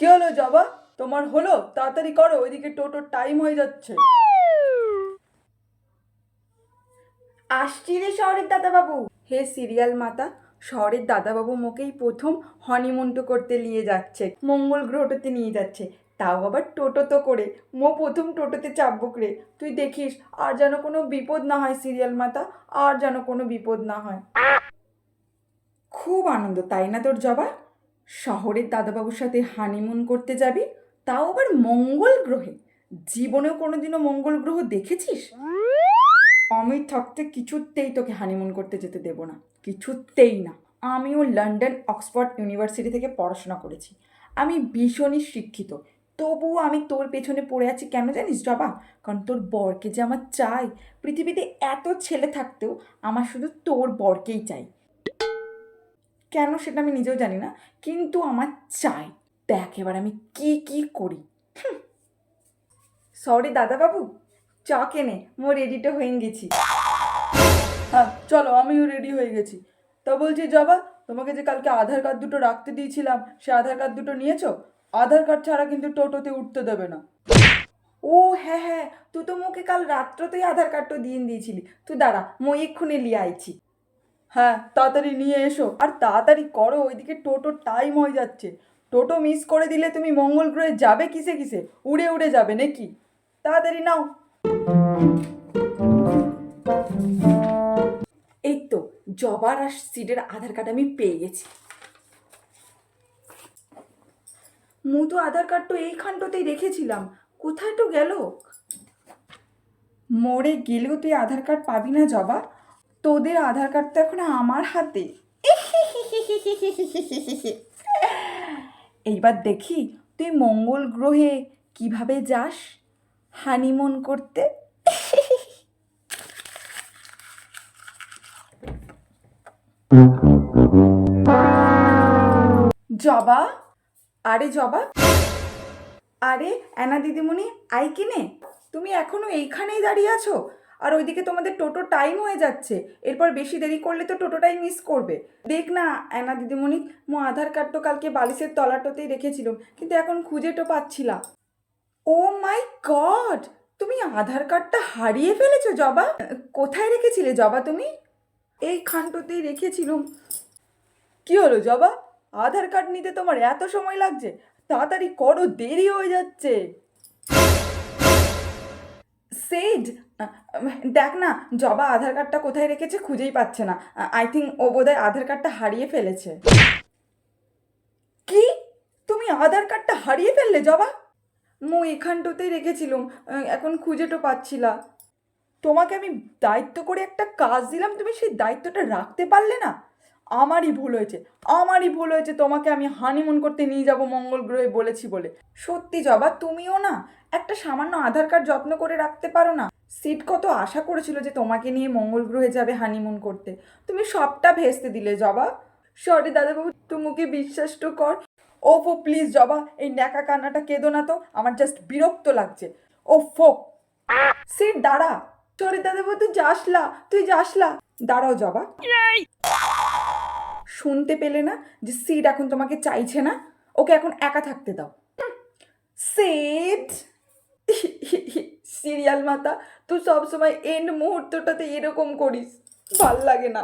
কি হলো জবা? তোমার হলো? তাড়াতাড়ি করো, ওইদিকে টোটোর টাইম হয়ে যাচ্ছে। আসছি রে শহরের দাদাবাবু। হে সিরিয়াল মাতা, শহরের দাদাবাবু মোকেই প্রথম হনিমুনটু করতে নিয়ে যাচ্ছে, মঙ্গল গ্রহটাতে নিয়ে যাচ্ছে। তাও আবার টোটো তো করে, মো প্রথম টোটোতে চাপবুক রে। তুই দেখিস, আর যেন কোনো বিপদ না হয় সিরিয়াল মাতা, আর যেন কোনো বিপদ না হয়। খুব আনন্দ, তাই না তোর জবা? শহরের দাদাবাবুর সাথে হানিমুন করতে যাবি, তাও আবার মঙ্গল গ্রহে। জীবনেও কোনোদিনও মঙ্গল গ্রহ দেখেছিস? আমি থাকতে কিছুতেই তোকে হানিমুন করতে যেতে দেব না, কিছুতেই না। আমিও লন্ডন, অক্সফোর্ড ইউনিভার্সিটি থেকে পড়াশোনা করেছি। আমি ভীষণই শিক্ষিত, তবুও আমি তোর পেছনে পড়ে আছি কেন জানিস জবা? কারণ তোর বরকে যে আমার চাই, পৃথিবীতে এত ছেলে থাকতেও আমার শুধু তোর বরকেই চাই। কেন সেটা আমি নিজেও জানি না, কিন্তু আমার চাই দেখ এবার আমি কি কি করি। সরি দাদাবাবু, চ কেনে, মো রেডিটা হয়ে গেছি। হ্যাঁ চলো, আমিও রেডি হয়ে গেছি। তা বলছি, জবা, তোমাকে যে কালকে আধার কার্ড দুটো রাখতে দিয়েছিলাম, সে আধার কার্ড দুটো নিয়েছো? আধার কার্ড ছাড়া কিন্তু টোটোতে উঠতে দেবে না। ও হ্যাঁ হ্যাঁ তুই তো মোকে কাল রাত্রতেই আধার কার্ডটা দিয়ে দিয়েছিলি। তুই দাঁড়া মই এক্ষুনি লিয়ে আইছি। হ্যাঁ তাড়াতাড়ি নিয়ে এসো। আর তাড়াতাড়ি করো, ওইদিকে টোটোর টাইম হয়ে যাচ্ছে। টোটো মিস করে দিলে তুমি মঙ্গল গ্রহে যাবে কিসে কিসে? উড়ে উড়ে যাবে নাকি? তাড়াতাড়ি নাও। এই তো জবার আর সিডের আধার কার্ড আমি পেয়ে গেছি। মু তো আধার কার্ড তো এইখানটাতেই রেখেছিলাম। কোথায় তো গেল? মোড়ে গেলেও তুই আধার কার্ড পাবি না, জবা। তোদের আধার কার্ড তো এখন আমার হাতে। এইবার দেখি তুই মঙ্গল গ্রহে কীভাবে যাস হানিমুন করতে। জবা? আরে জবা? আরে অ্যানা দিদিমণি, আই কিনে? তুমি এখনও এইখানেই দাঁড়িয়ে আছো? আর ওইদিকে তোমাদের টোটো টাইম হয়ে যাচ্ছে। এরপর বেশি দেরি করলে তো টোটোটাই মিস করবে। দেখ না, অ্যানা দিদিমণি, মো আধার কার্ড তো কালকে বালিশের তলাটোতেই রেখেছিলাম, কিন্তু এখন খুঁজে তো পাচ্ছিলাম। ও মাই গড তুমি আধার কার্ডটা হারিয়ে ফেলেছো, জবা? কোথায় রেখেছিলে, জবা তুমি? এই খানটোতেই রেখেছিলাম। কি হলো, জবা? আধার কার্ড নিতে তোমার এত সময় লাগছে? তাড়াতাড়ি করো, দেরি হয়ে যাচ্ছে। সেড। দেখ না, জবা আধার কার্ডটা কোথায় রেখেছে খুঁজেই পাচ্ছে না। আই থিঙ্ক ও বোধহয় আধার কার্ডটা হারিয়ে ফেলেছে। কি? তুমি আধার কার্ডটা হারিয়ে ফেললে, জবা? মো এখানটোতেই রেখেছিলুম, এখন খুঁজে তো পাচ্ছিলা। তোমাকে আমি দায়িত্ব করে একটা কাজ দিলাম, তুমি সেই দায়িত্বটা রাখতে পারলে না? আমারই ভুল হয়েছে, আমারই ভুল হয়েছে, তোমাকে আমি হানিমুন করতে নিয়ে যাব মঙ্গল গ্রহে বলেছি বলে। সত্যি জবা, তুমিও না একটা সামান্য আধার কার্ড যত্ন করে রাখতে পারো না। সিট কত আশা করেছিল যে তোমাকে নিয়ে মঙ্গল গ্রহে যাবে হানিমুন করতে। তুমি সবটা ভেস্তে দিলে জবা। সরি দাদাবাবু, তুমুকে বিশ্বাস তো কর। ও ফো প্লিজ জবা, এই ন্যাকা কান্নাটা কেঁদো না তো, আমার জাস্ট বিরক্ত লাগছে। ও ফো সিট, দাঁড়া। সরি দাদাবাবু, তুই যাসলা তুই যাসলা। দাঁড়াও জবা। শুনতে পেলে না যে সিড এখন তোমাকে চাইছে না, ওকে এখন একা থাকতে দাও। সেড সিরিয়াল মাতা, তুই সবসময় এন্ড মুহূর্তটাতে এরকম করিস। ভালো লাগে না।